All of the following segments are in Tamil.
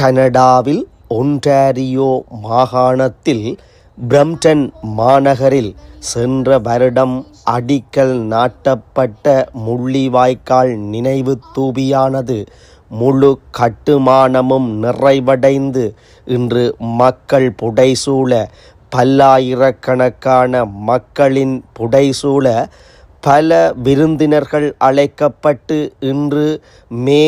கனடாவில் ஒன்டாரியோ மாகாணத்தில் பிரம்டன் மாநகரில் சென்ற வருடம் அடிக்கல் நாட்டப்பட்ட முள்ளிவாய்க்கால் நினைவு தூபியானது. முழு கட்டுமானமும் நிறைவடைந்து இன்று மக்கள் புடைசூழ பல்லாயிரக்கணக்கான மக்களின் புடைசூழ பல விருந்தினர்கள் அழைக்கப்பட்டு இன்று மே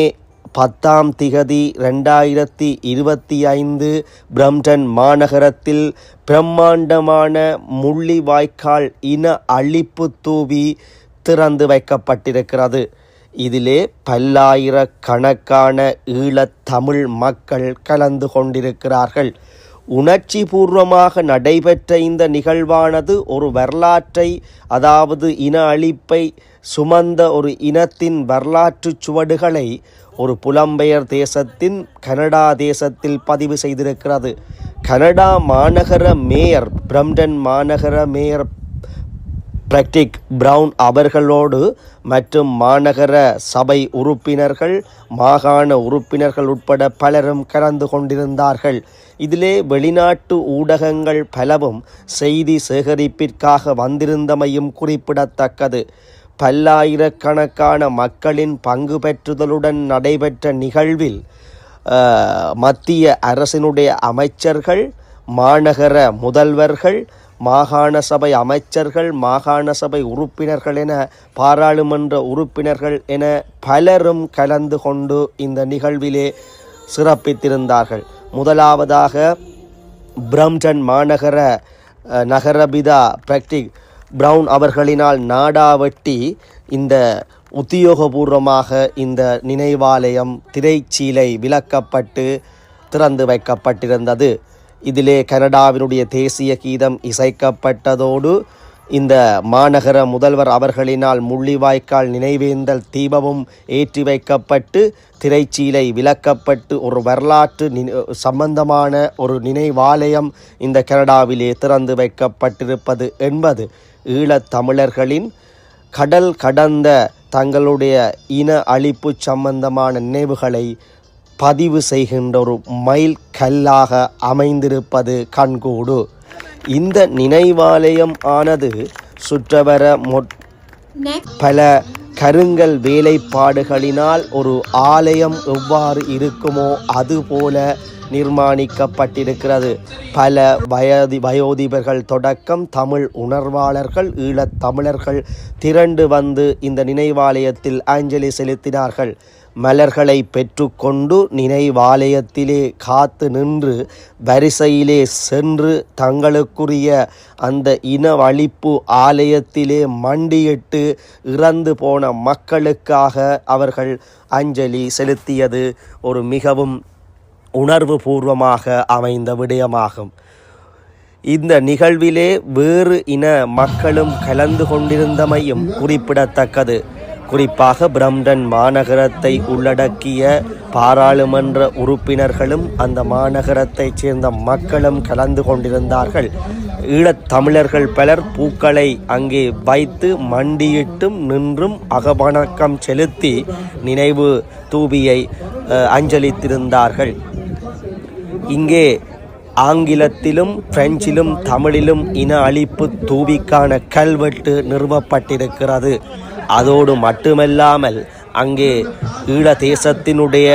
பத்தாம் திகதி ரெண்டாயிரத்தி இருபத்தி ஐந்து பிரம்டன் மாநகரத்தில் பிரம்மாண்டமான முள்ளிவாய்க்கால் இன அழிப்பு தூவி திறந்து வைக்கப்பட்டிருக்கிறது. இதிலே பல்லாயிரக்கணக்கான ஈழத்தமிழ் மக்கள் கலந்து கொண்டிருக்கிறார்கள். உணர்ச்சி பூர்வமாக நடைபெற்ற இந்த நிகழ்வானது ஒரு வரலாற்றை அதாவது இன அழிப்பை சுமந்த ஒரு இனத்தின் வரலாற்று சுவடுகளை ஒரு புலம்பெயர் தேசத்தின் கனடா தேசத்தில் பதிவு செய்திருக்கிறது. கனடா மாநகர மேயர் பிரம்டன் மாநகர மேயர் பிரக்டிக் பிரவுன் அவர்களோடு மற்றும் மாநகர சபை உறுப்பினர்கள் மாகாண உறுப்பினர்கள் உட்பட பலரும் கலந்து கொண்டிருந்தார்கள். இதிலே வெளிநாட்டு ஊடகங்கள் பலவும் செய்தி சேகரிப்பிற்காக வந்திருந்தமையும் குறிப்பிடத்தக்கது. பல்லாயிரக்கணக்கான மக்களின் பங்கு பெற்றுதலுடன் நடைபெற்ற நிகழ்வில் மத்திய அரசினுடைய அமைச்சர்கள் மாநகர முதல்வர்கள் மாகாண சபை அமைச்சர்கள் மாகாண சபை உறுப்பினர்கள் என பாராளுமன்ற உறுப்பினர்கள் என பலரும் கலந்து கொண்டு இந்த நிகழ்விலே சிறப்பித்திருந்தார்கள். முதலாவதாக பிரம்டன் மாநகர நகரபிதா பிரக்டிக் பிரவுன் அவர்களினால் நாடாவட்டி இந்த உத்தியோகபூர்வமாக இந்த நினைவாலயம் திரைச்சீலை விலக்கப்பட்டு திறந்து வைக்கப்பட்டிருந்தது. இதிலே கனடாவினுடைய தேசிய கீதம் இசைக்கப்பட்டதோடு இந்த மாநகர முதல்வர் அவர்களினால் முள்ளிவாய்க்கால் நினைவேந்தல் தீபமும் ஏற்றி வைக்கப்பட்டு திரைச்சீலை விலக்கப்பட்டு ஒரு வரலாற்று சம்பந்தமான ஒரு நினைவாலயம் இந்த கனடாவிலே திறந்து வைக்கப்பட்டிருப்பது என்பது ஈழத் தமிழர்களின் கடல் கடந்த தங்களுடைய இன அழிப்பு சம்பந்தமான நினைவுகளை பதிவு செய்கின்ற ஒரு மைல் கல்லாக அமைந்திருப்பது கண்கூடு. இந்த நினைவாலயம் ஆனது சுற்றவர பல கருங்கல் வேலைப்பாடுகளினால் ஒரு ஆலயம் எவ்வாறு இருக்குமோ அதுபோல நிர்மாணிக்கப்பட்டிருக்கிறது. பல வயதி வயோதிபர்கள் தொடக்கம் தமிழ் உணர்வாளர்கள் ஈழத் தமிழர்கள் திரண்டு வந்து இந்த நினைவாலயத்தில் அஞ்சலி செலுத்தினார்கள். மலர்களை பெற்றுக்கொண்டு நினைவாலயத்திலே காத்து நின்று வரிசையிலே சென்று தங்களுக்குரிய அந்த இனவழிப்பு ஆலயத்திலே மண்டியிட்டு இறந்து போன மக்களுக்காக அவர்கள் அஞ்சலி செலுத்தியது ஒரு மிகவும் உணர்வு பூர்வமாக அமைந்த விடயமாகும். இந்த நிகழ்விலே வேறு இன மக்களும் கலந்து கொண்டிருந்தமையும் குறிப்பிடத்தக்கது. குறிப்பாக பிரம்டன் மாநகரத்தை உள்ளடக்கிய பாராளுமன்ற உறுப்பினர்களும் அந்த மாநகரத்தைச் சேர்ந்த மக்களும் கலந்து கொண்டிருந்தார்கள். ஈழத் தமிழர்கள் பலர் பூக்களை அங்கே வைத்து மண்டியிட்டும் நின்றும் அகவணக்கம் செலுத்தி நினைவு தூபியை அஞ்சலித்திருந்தார்கள். இங்கே ஆங்கிலத்திலும் பிரெஞ்சிலும் தமிழிலும் இன அழிப்பு தூவிக்கான கல்வெட்டு நிறுவப்பட்டிருக்கிறது. அதோடு மட்டுமல்லாமல் அங்கே ஈழ தேசத்தினுடைய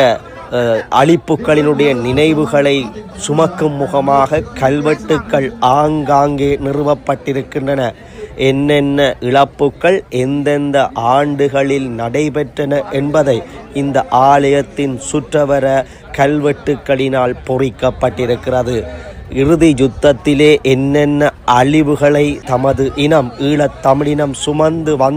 அழிப்புகளினுடைய நினைவுகளை சுமக்கும் முகமாக கல்வெட்டுக்கள் ஆங்காங்கே நிறுவப்பட்டிருக்கின்றன. என்னென்ன இழப்புக்கள் எந்தெந்த ஆண்டுகளில் நடைபெற்றன என்பதை இந்த ஆலயத்தின் சுற்றவர கல்வெட்டுக்களினால் பொறிக்கப்பட்டிருக்கிறது. இறுதி யுத்தத்திலே என்னென்ன அழிவுகளை தமது இனம் ஈழத் தமிழினம் சுமந்து வந்த